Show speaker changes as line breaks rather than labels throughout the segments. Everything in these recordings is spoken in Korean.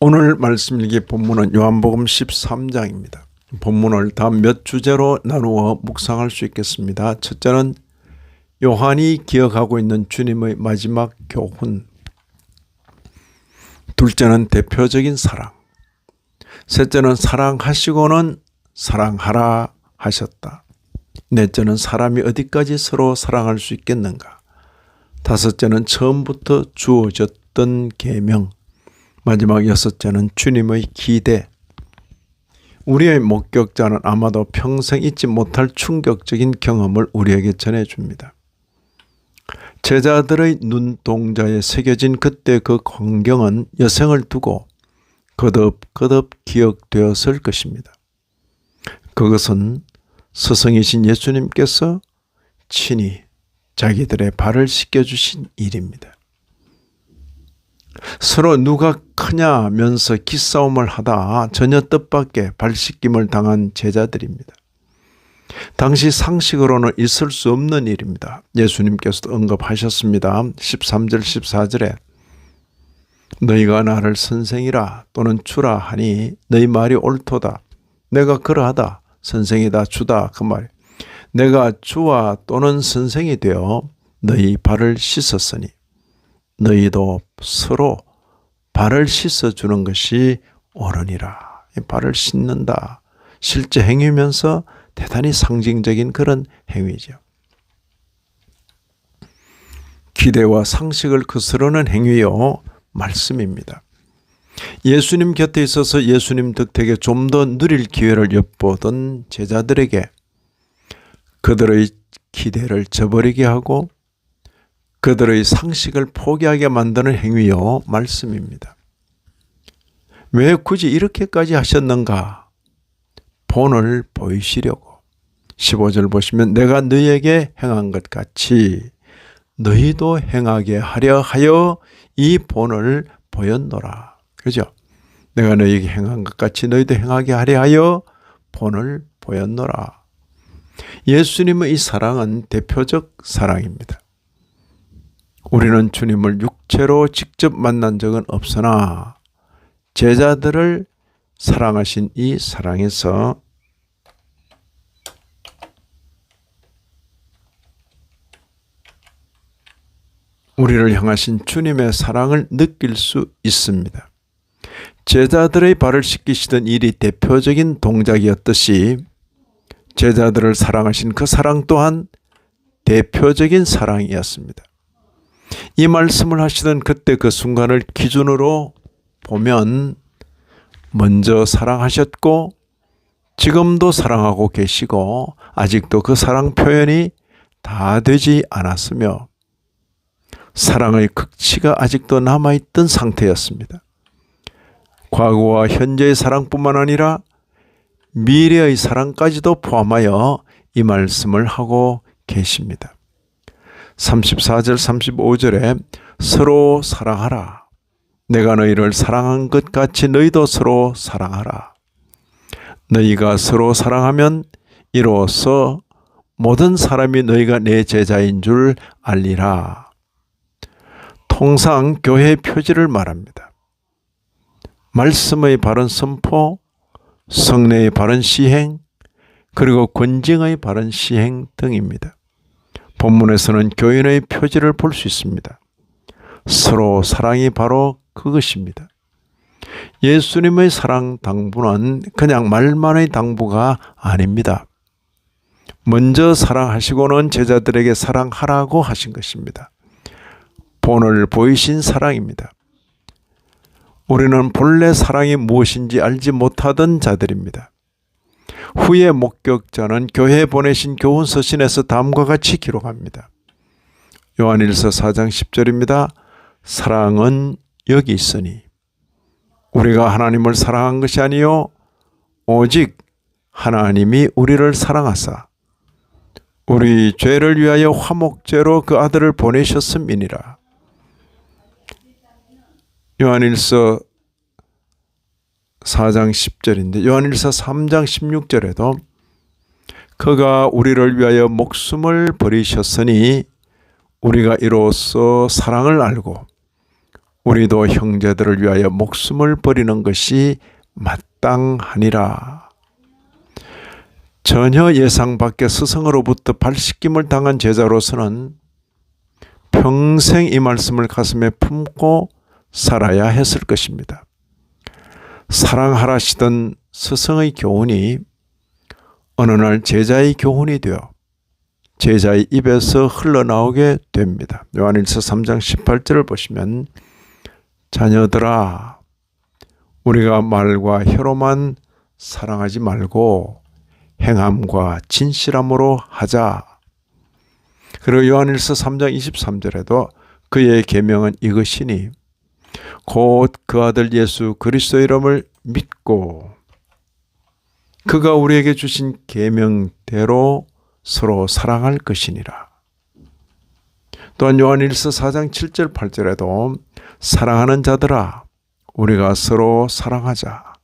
오늘 말씀 일기 본문은 요한복음 13장입니다. 본문을 다몇 주제로 나누어 묵상할 수 있겠습니다. 첫째는 요한이 기억하고 있는 주님의 마지막 교훈. 둘째는 대표적인 사랑. 셋째는 사랑하시고는 사랑하라 하셨다. 넷째는 사람이 어디까지 서로 사랑할 수 있겠는가. 다섯째는 처음부터 주어졌던 계명. 마지막 여섯째는 주님의 기대. 우리의 목격자는 아마도 평생 잊지 못할 충격적인 경험을 우리에게 전해줍니다. 제자들의 눈동자에 새겨진 그때 그 광경은 여생을 두고 거듭거듭 기억되었을 것입니다. 그것은 스승이신 예수님께서 친히 자기들의 발을 씻겨주신 일입니다. 서로 누가 크냐면서 기싸움을 하다 전혀 뜻밖의 발씻김을 당한 제자들입니다. 당시 상식으로는 있을 수 없는 일입니다. 예수님께서도 언급하셨습니다. 13절 14절에 너희가 나를 선생이라 또는 주라 하니 너희 말이 옳도다. 내가 그러하다. 선생이다 주다 그 말. 내가 주와 또는 선생이 되어 너희 발을 씻었으니 너희도 서로 발을 씻어 주는 것이 옳으니라. 발을 씻는다. 실제 행위면서 대단히 상징적인 그런 행위죠. 기대와 상식을 거스르는 행위요 말씀입니다. 예수님 곁에 있어서 예수님 덕택에 좀 더 누릴 기회를 엿보던 제자들에게 그들의 기대를 저버리게 하고 그들의 상식을 포기하게 만드는 행위요 말씀입니다. 왜 굳이 이렇게까지 하셨는가? 본을 보이시려고. 15절 보시면 내가 너희에게 행한 것 같이 너희도 행하게 하려 하여 이 본을 보였노라. 그죠? 내가 너희에게 행한 것 같이 너희도 행하게 하려 하여 본을 보였노라. 예수님의 이 사랑은 대표적 사랑입니다. 우리는 주님을 육체로 직접 만난 적은 없으나 제자들을 사랑하신 이 사랑에서 우리를 향하신 주님의 사랑을 느낄 수 있습니다. 제자들의 발을 씻기시던 일이 대표적인 동작이었듯이 제자들을 사랑하신 그 사랑 또한 대표적인 사랑이었습니다. 이 말씀을 하시던 그때 그 순간을 기준으로 보면 먼저 사랑하셨고 지금도 사랑하고 계시고 아직도 그 사랑 표현이 다 되지 않았으며 사랑의 극치가 아직도 남아있던 상태였습니다. 과거와 현재의 사랑뿐만 아니라 미래의 사랑까지도 포함하여 이 말씀을 하고 계십니다. 34절 35절에 서로 사랑하라. 내가 너희를 사랑한 것 같이 너희도 서로 사랑하라. 너희가 서로 사랑하면 이로써 모든 사람이 너희가 내 제자인 줄 알리라. 통상 교회 표지를 말합니다. 말씀의 바른 선포, 성례의 바른 시행, 그리고 권징의 바른 시행 등입니다. 본문에서는 교인의 표지를 볼 수 있습니다. 서로 사랑이 바로 그것입니다. 예수님의 사랑 당부는 그냥 말만의 당부가 아닙니다. 먼저 사랑하시고는 제자들에게 사랑하라고 하신 것입니다. 본을 보이신 사랑입니다. 우리는 본래 사랑이 무엇인지 알지 못하던 자들입니다. 후의 목격자는 교회에 보내신 교훈 서신에서 다음과 같이 기록합니다. 요한일서 4장 10절입니다. 사랑은 여기 있으니 우리가 하나님을 사랑한 것이 아니요 오직 하나님이 우리를 사랑하사 우리 죄를 위하여 화목제로 그 아들을 보내셨음이니라. 요한일서 4장 10절인데 요한일서 3장 16절에도 그가 우리를 위하여 목숨을 버리셨으니 우리가 이로써 사랑을 알고 우리도 형제들을 위하여 목숨을 버리는 것이 마땅하니라. 전혀 예상 밖의 스승으로부터 발씻김을 당한 제자로서는 평생 이 말씀을 가슴에 품고 살아야 했을 것입니다. 사랑하라시던 스승의 교훈이 어느 날 제자의 교훈이 되어 제자의 입에서 흘러나오게 됩니다. 요한일서 3장 18절을 보시면 자녀들아 우리가 말과 혀로만 사랑하지 말고 행함과 진실함으로 하자. 그리고 요한일서 3장 23절에도 그의 계명은 이것이니 곧 그 아들 예수 그리스도 이름을 믿고 그가 우리에게 주신 계명대로 서로 사랑할 것이니라. 또한 요한일서 4장 7절 8절에도 사랑하는 자들아 우리가 서로 사랑하자.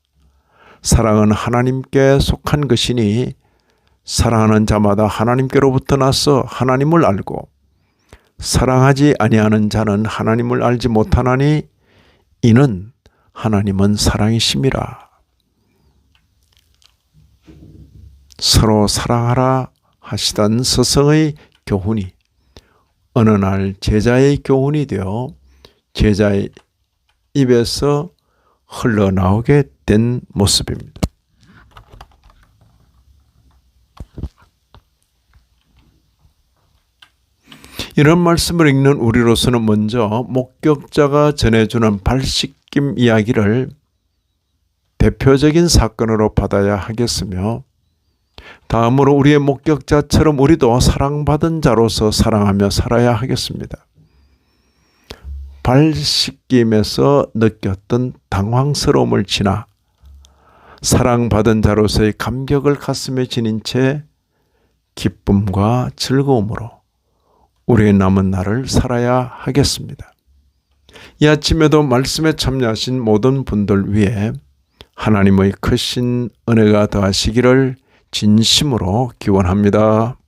사랑은 하나님께 속한 것이니 사랑하는 자마다 하나님께로부터 나서 하나님을 알고 사랑하지 아니하는 자는 하나님을 알지 못하나니 이는 하나님은 사랑이심이라. 서로 사랑하라 하시던 스승의 교훈이 어느 날 제자의 교훈이 되어 제자의 입에서 흘러나오게 된 모습입니다. 이런 말씀을 읽는 우리로서는 먼저 목격자가 전해주는 발씻김 이야기를 대표적인 사건으로 받아야 하겠으며 다음으로 우리의 목격자처럼 우리도 사랑받은 자로서 사랑하며 살아야 하겠습니다. 발 씻김에서 느꼈던 당황스러움을 지나 사랑받은 자로서의 감격을 가슴에 지닌 채 기쁨과 즐거움으로 우리의 남은 날을 살아야 하겠습니다. 이 아침에도 말씀에 참여하신 모든 분들 위해 하나님의 크신 은혜가 더하시기를 진심으로 기원합니다.